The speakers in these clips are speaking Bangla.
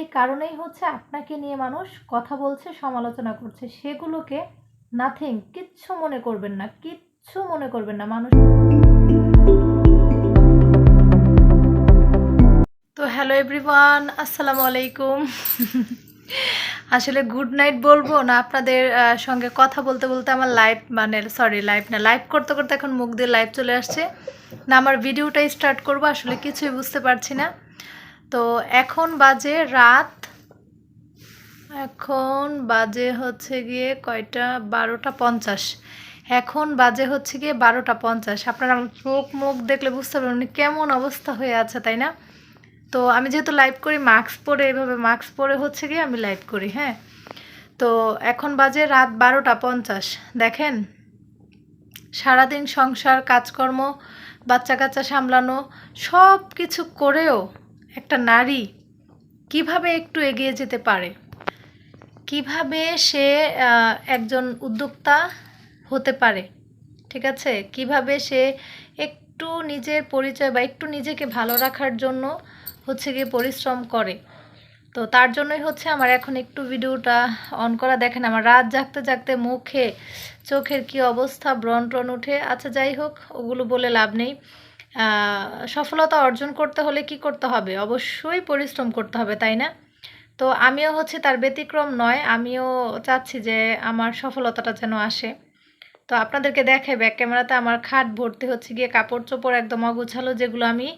এই কারণেই হচ্ছে আপনাকে নিয়ে মানুষ কথা বলছে, সমালোচনা করছে। সেগুলোকে নাথিং কিচ্ছু মনে করবেন না, কিচ্ছু মনে করবেন না। মানুষ তো হ্যালো এভরিওয়ান আসসালামু আলাইকুম। আসলে গুড নাইট বলব না, আপনাদের সঙ্গে কথা বলতে বলতে আমার লাইভ মানে সরি লাইভ না লাইভ করতে করতে এখন মুখ দিয়ে লাইভ চলে আসছে। না, আমার ভিডিওটাই স্টার্ট করব, আসলে কিছুই বুঝতে পারছি না। তো এখন বাজে রাত। এখন বাজে হচ্ছে গিয়ে কয়টা? বারোটা পঞ্চাশ। এখন বাজে হচ্ছে গিয়ে বারোটা পঞ্চাশ। আপনারা চোখ মুখ দেখলে বুঝতে পারবেন কেমন অবস্থা হয়ে আছে, তাই না? তো আমি যেহেতু লাইভ করি মাস্ক পরে এভাবে মাস্ক পরে হচ্ছে গিয়ে আমি লাইভ করি হ্যাঁ? তো এখন বাজে রাত বারোটা পঞ্চাশ। দেখেন, সারাদিন সংসার, কাজকর্ম বাচ্চা কাচ্চা সামলানো সব কিছু করেও একটা নারী কীভাবে একটু এগিয়ে যেতে পারে? কীভাবে সে একজন উদ্যোক্তা হতে পারে? ঠিক আছে? কীভাবে সে একটু নিজের পরিচয় বা একটু নিজেকে ভালো রাখার জন্য হচ্ছে গিয়ে পরিশ্রম করে? তো তার জন্যই হচ্ছে আমার এখন একটু ভিডিওটা অন করা। দেখেন আমার রাত জাগতে জাগতে মুখে, চোখের কি অবস্থা ব্রণ ট্রণ উঠে। আচ্ছা যাই হোক, ওগুলো বলে লাভ নেই। সফলতা অর্জন করতে হলে কি করতে হবে? অবশ্যই পরিশ্রম করতে হবে, তাই না? তো আমিও হচ্ছে তার ব্যতিক্রম নয়, আমিও চাচ্ছি যে আমার সফলতাটা যেন আসে। তো আপনাদেরকে দেখাই ব্যাক ক্যামেরাতে আমার খাট ভর্তি হচ্ছে গিয়ে কাপড় চোপড় একদম অগুছালো, যেগুলো আমি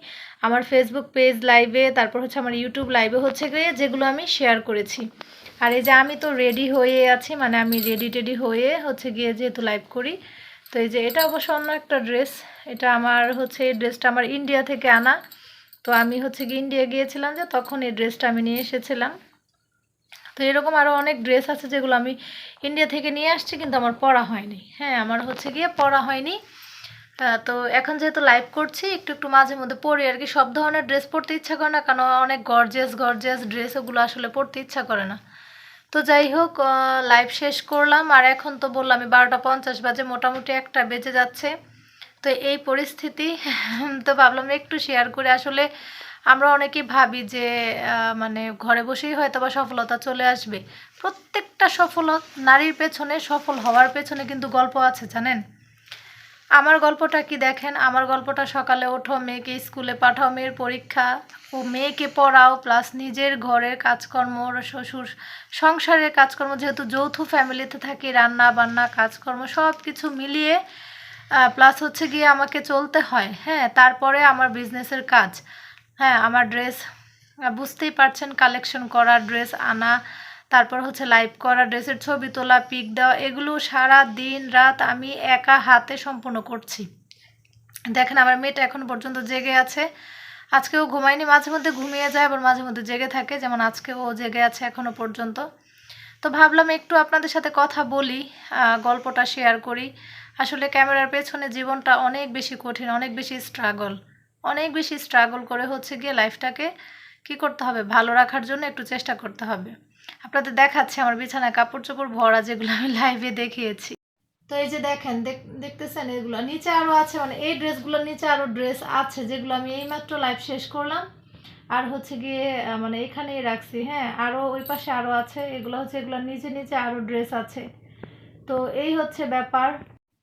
আমার ফেসবুক পেজ লাইভে তারপর হচ্ছে আমার ইউটিউব লাইভে হচ্ছে গিয়ে যেগুলো আমি শেয়ার করেছি। আর এই যে আমি তো রেডি হয়ে আছি মানে আমি রেডি টেডি হয়ে হচ্ছে গিয়ে যেহেতু লাইভ করি তো এই যে এটা অবশ্য অন্য একটা ড্রেস। এটা আমার হচ্ছে এই ড্রেসটা আমার ইন্ডিয়া থেকে আনা। তো আমি হচ্ছে গিয়ে ইন্ডিয়া গিয়েছিলাম যে তখন এই ড্রেসটা আমি নিয়ে এসেছিলাম। তো এরকম আরও অনেক ড্রেস আছে যেগুলো আমি ইন্ডিয়া থেকে নিয়ে আসছি কিন্তু আমার পরা হয়নি। হ্যাঁ আমার হচ্ছে গিয়ে পরা হয়নি। তো এখন যেহেতু লাইভ করছি, একটু একটু মাঝে মধ্যে পরি আর কি। সব ধরনের ড্রেস পরতে ইচ্ছা করে না, কারণ অনেক গর্জেস গর্জেস ড্রেস ওগুলো আসলে পরতে ইচ্ছা করে না। তো যাই হোক লাইভ শেষ করলাম। আর এখন তো বললাম, আমি বারোটা পঞ্চাশ বাজে, মোটামুটি একটা বেজে যাচ্ছে। তো এই পরিস্থিতি, তো ভাবলাম একটু শেয়ার করে। আসলে আমরা অনেকেই ভাবি যে মানে ঘরে বসেই হয়তো বা সফলতা চলে আসবে। প্রত্যেকটা সফল নারীর পেছনে সফল হওয়ার পেছনে কিন্তু গল্প আছে, জানেন? আমার গল্পটা কি দেখেন? আমার গল্পটা সকালে ওঠো, মেয়েকে স্কুলে পাঠাও, মেয়ের পরীক্ষা ও মেয়েকে পড়াও প্লাস নিজের ঘরের কাজকর্ম শ্বশুর সংসারের কাজকর্ম, যেহেতু যৌথ ফ্যামিলিতে থাকি রান্না বান্না কাজকর্ম সব কিছু মিলিয়ে প্লাস হচ্ছে গিয়ে আমাকে চলতে হয়। হ্যাঁ তারপরে আমার বিজনেসের কাজ। হ্যাঁ আমার ড্রেস বুঝতেই পারছেন কালেকশন করা ড্রেস আনা তারপর হচ্ছে লাইভ করা, ড্রেসের ছবি তোলা পিক দেওয়া, এগুলো সারা দিন রাত আমি একা হাতে সম্পূর্ণ করছি। দেখেন আমার মেয়েটা এখন পর্যন্ত জেগে আছে। আজকেও ঘুমায়নি, মাঝে মধ্যে ঘুমিয়ে যায়, আবার মাঝে মধ্যে জেগে থাকে, যেমন আজকেও জেগে আছে এখনও পর্যন্ত। তো ভাবলাম একটু আপনাদের সাথে কথা বলি গল্পটা শেয়ার করি। আসলে ক্যামেরার পেছনে জীবনটা অনেক বেশি কঠিন, অনেক বেশি স্ট্রাগল অনেক বেশি স্ট্রাগল করে হচ্ছে গিয়ে লাইফটাকে কি করতে হবে? ভালো রাখার জন্য একটু চেষ্টা করতে হবে। আপনাদের দেখাচ্ছে আমার বিছানায় কাপড় চোপড় ভরা যেগুলো আমি লাইভে দেখিয়েছি। তো এই যে দেখেন দেখতেছেন এগুলো? নিচে আরও আছে মানে এই ড্রেসগুলোর নিচে আরও ড্রেস আছে, যেগুলো আমি এইমাত্র লাইভ শেষ করলাম। আর হচ্ছে গিয়ে মানে এখানেই রাখছি হ্যাঁ? আরও ওই পাশে আরও আছে, এগুলো হচ্ছে, এগুলো নিচে নিচে আরও ড্রেস আছে। তো এই হচ্ছে ব্যাপার।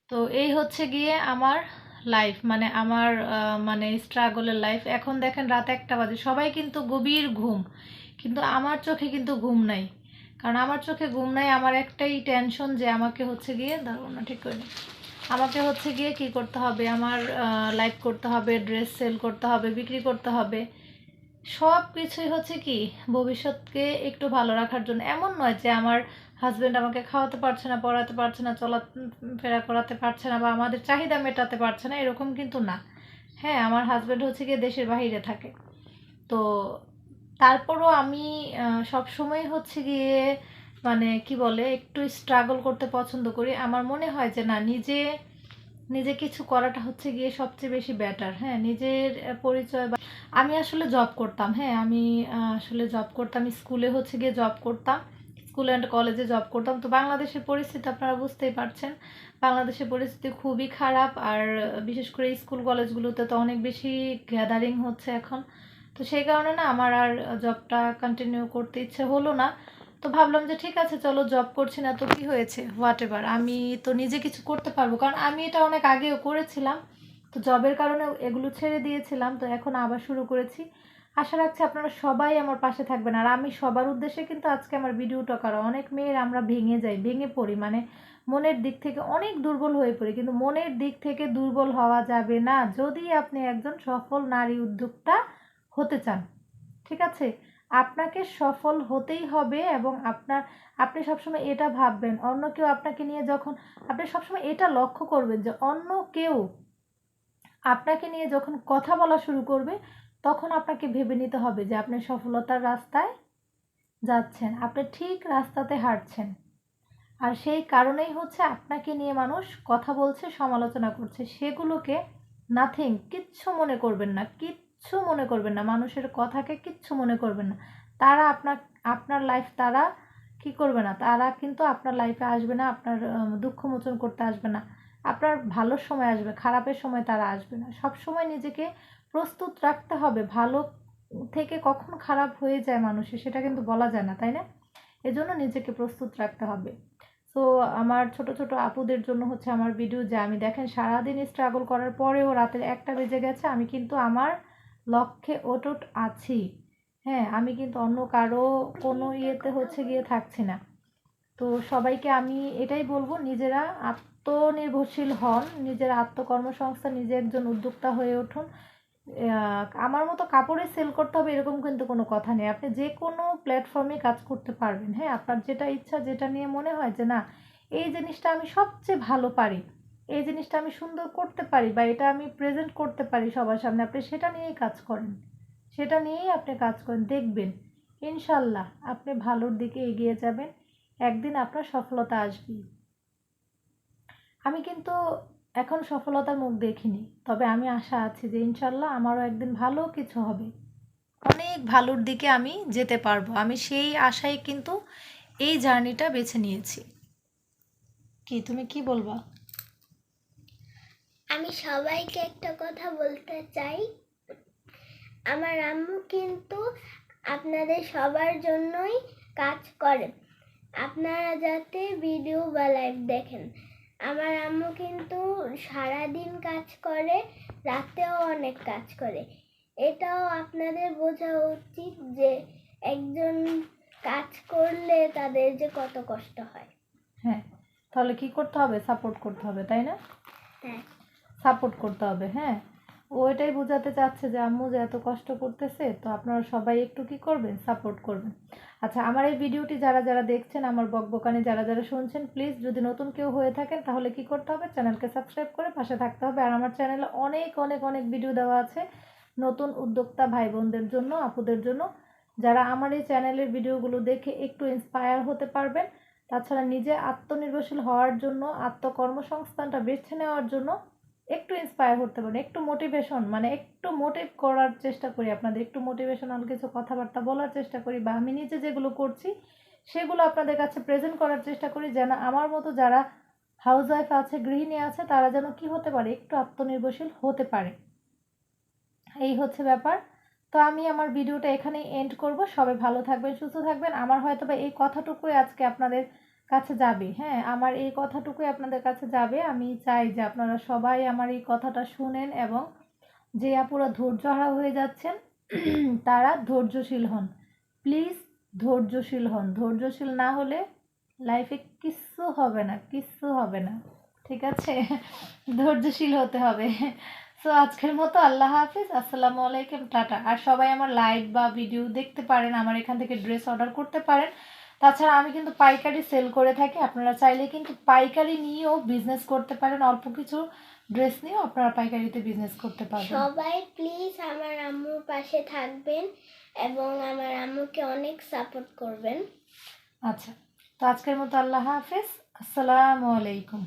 তো এই হচ্ছে গিয়ে আমার লাইফ মানে আমার মানে স্ট্রাগলের লাইফ এখন দেখেন রাত একটা বাজে, সবাই কিন্তু গভীর ঘুম। কিন্তু আমার চোখে কিন্তু ঘুম নাই। কারণ আমার চোখে ঘুম নাই, আমার একটাই টেনশন যে আমাকে হচ্ছে গিয়ে দাঁড়ানো না, ঠিক করে আমাকে হচ্ছে গিয়ে কি করতে হবে? আমার লাইভ করতে হবে ড্রেস সেল করতে হবে, বিক্রি করতে হবে। সব কিছুই হচ্ছে কি, ভবিষ্যৎকে একটু ভালো রাখার জন্য। এমন নয় যে আমার হাজব্যান্ড আমাকে খাওয়াতে পারছে না, পড়াতে পারছে না, চলা, ফেরা করাতে পারছে না বা আমাদের চাহিদা মেটাতে পারছে না, এরকম কিন্তু না। হ্যাঁ আমার হাজব্যান্ড হচ্ছে গিয়ে দেশের বাইরে থাকে। তো তারপরও আমি সব সময় হচ্ছে গিয়ে মানে কি বলে, একটু স্ট্রাগল করতে পছন্দ করি। আমার মনে হয় যে না, নিজে নিজে কিছু করাটা হচ্ছে গিয়ে সবচেয়ে বেশি বেটার হ্যাঁ? নিজের পরিচয় বা আমি আসলে জব করতাম হ্যাঁ? আমি আসলে জব করতাম স্কুলে হচ্ছে গিয়ে জব করতাম স্কুল অ্যান্ড কলেজে জব করতাম। তো বাংলাদেশের পরিস্থিতি আপনারা বুঝতেই পারছেন। বাংলাদেশের পরিস্থিতি খুবই খারাপ, আর, বিশেষ করে স্কুল কলেজগুলোতে তো অনেক বেশি গ্যাদারিং হচ্ছে এখন। তো সেই কারণে না আমার আর জবটা কন্টিনিউ করতে ইচ্ছে হলো না। তো ভাবলাম যে ঠিক আছে, চলো জব করছি না তো কি হয়েছে? হোয়াট এভার আমি তো নিজে কিছু করতে পারব। কারণ আমি এটা অনেক আগেও করেছিলাম। তো জবের কারণে এগুলো ছেড়ে দিয়েছিলাম। তো এখন আবার শুরু করেছি। আশা রাখছি আপনারা সবাই আমার পাশে থাকবেন। আর আমি সবার উদ্দেশ্যে কিন্তু আজকে আমার ভিডিওটা করা। অনেক মেয়ের আমরা ভেঙে যাই, ভেঙে পড়ি। মানে মনের দিক থেকে অনেক দুর্বল হয়ে পড়ি। কিন্তু মনের দিক থেকে দুর্বল হওয়া যাবে না। যদি আপনি একজন সফল নারী উদ্যোক্তা হতে চান। ঠিক আছে? আপনাকে সফল হতেই হবে এবং আপনার, আপনি সবসময় এটা ভাববেন। অন্য কেউ আপনাকে নিয়ে যখন, আপনি সবসময় এটা লক্ষ্য করবেন যে অন্য কেউ আপনাকে নিয়ে যখন কথা বলা শুরু করবে, তখন আপনাকে ভেবে নিতে হবে যে আপনি সফলতার রাস্তায় যাচ্ছেন, আপনি ঠিক রাস্তাতে হাঁটছেন। আর সেই কারণেই হচ্ছে আপনাকে নিয়ে মানুষ কথা বলছে, সমালোচনা করছে। সেগুলোকে নাথিং কিচ্ছু মনে করবেন না কিচ্ছু মনে করবেন না, মানুষের কথাকে কিচ্ছু মনে করবেন না। তারা আপনার আপনার লাইফ তারা কি করবে না? তারা কিন্তু আপনার লাইফে আসবে না, আপনার দুঃখ মোচন করতে আসবে না। আপনার ভালো সময় আসবে, খারাপের সময় তারা আসবে না। সব সময় নিজেকে প্রস্তুত রাখতে হবে। ভালো থেকে কখন খারাপ হয়ে যায় মানুষের সেটা কিন্তু বলা যায় না, তাই না? এজন্য নিজেকে প্রস্তুত রাখতে হবে। সো আমার ছোট ছোট আপুদের জন্য হচ্ছে আমার ভিডিও যে আমি দেখেন সারাদিন স্ট্রাগল করার পরেও রাতের একটা বেজে গেছে, আমি কিন্তু আমার লক্ষ্যে অটুট আছি। হ্যাঁ আমি কিন্তু অন্য কারও কোনো ইয়েতে হচ্ছে গিয়ে থাকছি না। তো সবাইকে আমি এটাই বলব, নিজেরা আত্মনির্ভরশীল হন, নিজের আত্মকর্মসংস্থান নিজে একজন উদ্যোক্তা হয়ে উঠুন। আমার মতো কাপড়ে সেল করতে হবে এরকম কিন্তু কোনো কথা নেই। আপনি যে কোনো প্ল্যাটফর্মে কাজ করতে পারবেন। হ্যাঁ আপনার যেটা ইচ্ছা, যেটা নিয়ে মনে হয় যে না, এই জিনিসটা আমি সবচেয়ে ভালো পারি। এই জিনিসটা আমি সুন্দর করতে পারি বা এটা আমি প্রেজেন্ট করতে পারি সবার সামনে, আপনি সেটা নিয়েই কাজ করেন। সেটা নিয়েই আপনি কাজ করেন, দেখবেন। ইনশাল্লাহ আপনি ভালোর দিকে এগিয়ে যাবেন, একদিন আপনার সফলতা আসবেই আমি কিন্তু এখন সফলতার মুখ দেখিনি, তবে আমি আশা আছি যে ইনশাল্লাহ আমারও একদিন ভালো কিছু হবে। অনেক ভালোর দিকে আমি যেতে পারব, আমি সেই আশায় কিন্তু এই জার্নিটা বেছে নিয়েছি। কি, তুমি কি বলবা? আমি সবাইকে একটা কথা বলতে চাই। আমার আম্মু কিন্তু আপনাদের সবার জন্যই কাজ করে। আপনারা যাতে ভিডিও বা লাইভ দেখেন। আমার আম্মু কিন্তু সারাদিন কাজ করে রাতেও অনেক কাজ করে। এটাও আপনাদের বোঝা উচিত যে একজন কাজ করলে তাদের যে কত কষ্ট হয়। হ্যাঁ তাহলে কি করতে হবে? সাপোর্ট করতে হবে তাই না? হ্যাঁ। সাপোর্ট করতে হবে হ্যাঁ? ও এটাই বোঝাতে চাচ্ছে যে, আম্মু যে এত কষ্ট করতেছে, তো আপনারা সবাই একটু কি করবেন? সাপোর্ট করবেন। আচ্ছা আমার এই ভিডিওটি যারা যারা দেখছেন, আমার বকবকানি যারা যারা শুনছেন প্লিজ যদি নতুন কেউ হয়ে থাকেন, তাহলে কি করতে হবে? চ্যানেলকে সাবস্ক্রাইব করে পাশে থাকতে হবে। আর আমার চ্যানেলে অনেক অনেক অনেক ভিডিও দেওয়া আছে নতুন উদ্যোক্তা ভাই বোনদের জন্য, আপুদের জন্য। যারা আমার এই চ্যানেলের ভিডিওগুলো দেখে একটু ইন্সপায়ার হতে পারবেন, তাছাড়া নিজে আত্মনির্ভরশীল হওয়ার জন্য, আত্মকর্মসংস্থানটা বেছে নেওয়ার জন্য একটু ইন্সপায়ার হতে পারেন, একটু মোটিভেশন মানে একটু মোটিভ করার চেষ্টা করি আপনাদের, একটু মোটিভেশনাল কিছু কথাবার্তা বলার চেষ্টা করি বা আমি নিজে যেগুলো করছি, সেগুলো আপনাদের কাছে প্রেজেন্ট করার চেষ্টা করি যেন আমার মতো যারা হাউস ওয়াইফ আছে, গৃহিণী আছে, তারা যেন কি হতে পারে, একটু আত্মনির্ভরশীল হতে পারে। এই হচ্ছে ব্যাপার। তো আমি আমার ভিডিওটা এখানেই এন্ড করব। সবাই ভালো থাকবেন, সুস্থ থাকবেন। আমার হয়তো বা এই কথাটুকুই আজকে আপনাদের কাছে যাবে। হ্যাঁ আমার এই কথাটুকুই আপনাদের কাছে যাবে। আমি চাই যে আপনারা সবাই আমার এই কথাটা শুনেন এবং যে আপুরা ধৈর্যহারা হয়ে যাচ্ছেন, তারা ধৈর্যশীল হন। প্লিজ ধৈর্যশীল হন। ধৈর্যশীল না হলে লাইফে কিচ্ছু হবে না, কিচ্ছু হবে না। ঠিক আছে? ধৈর্যশীল হতে হবে। সো আজকের মতো আল্লাহ হাফিজ। আসসালামু আলাইকুম। টাটা। আর সবাই আমার লাইভ বা ভিডিও দেখতে পারেন, আমার এখান থেকে ড্রেস অর্ডার করতে পারেন। তাছাড়া আমি কিন্তু পাইকারি সেল করে থাকি। আপনারা চাইলে কিন্তু পাইকারি নিয়েও বিজনেস করতে পারেন। অল্প কিছু ড্রেস নিয়েও আপনারা পাইকারিতে বিজনেস করতে পারবেন। সবাই প্লিজ আমার আম্মুর পাশে থাকবেন এবং আমার আম্মুকে অনেক সাপোর্ট করবেন। আচ্ছা তো আজকের মতো আল্লাহ হাফিজ। আসসালামু আলাইকুম।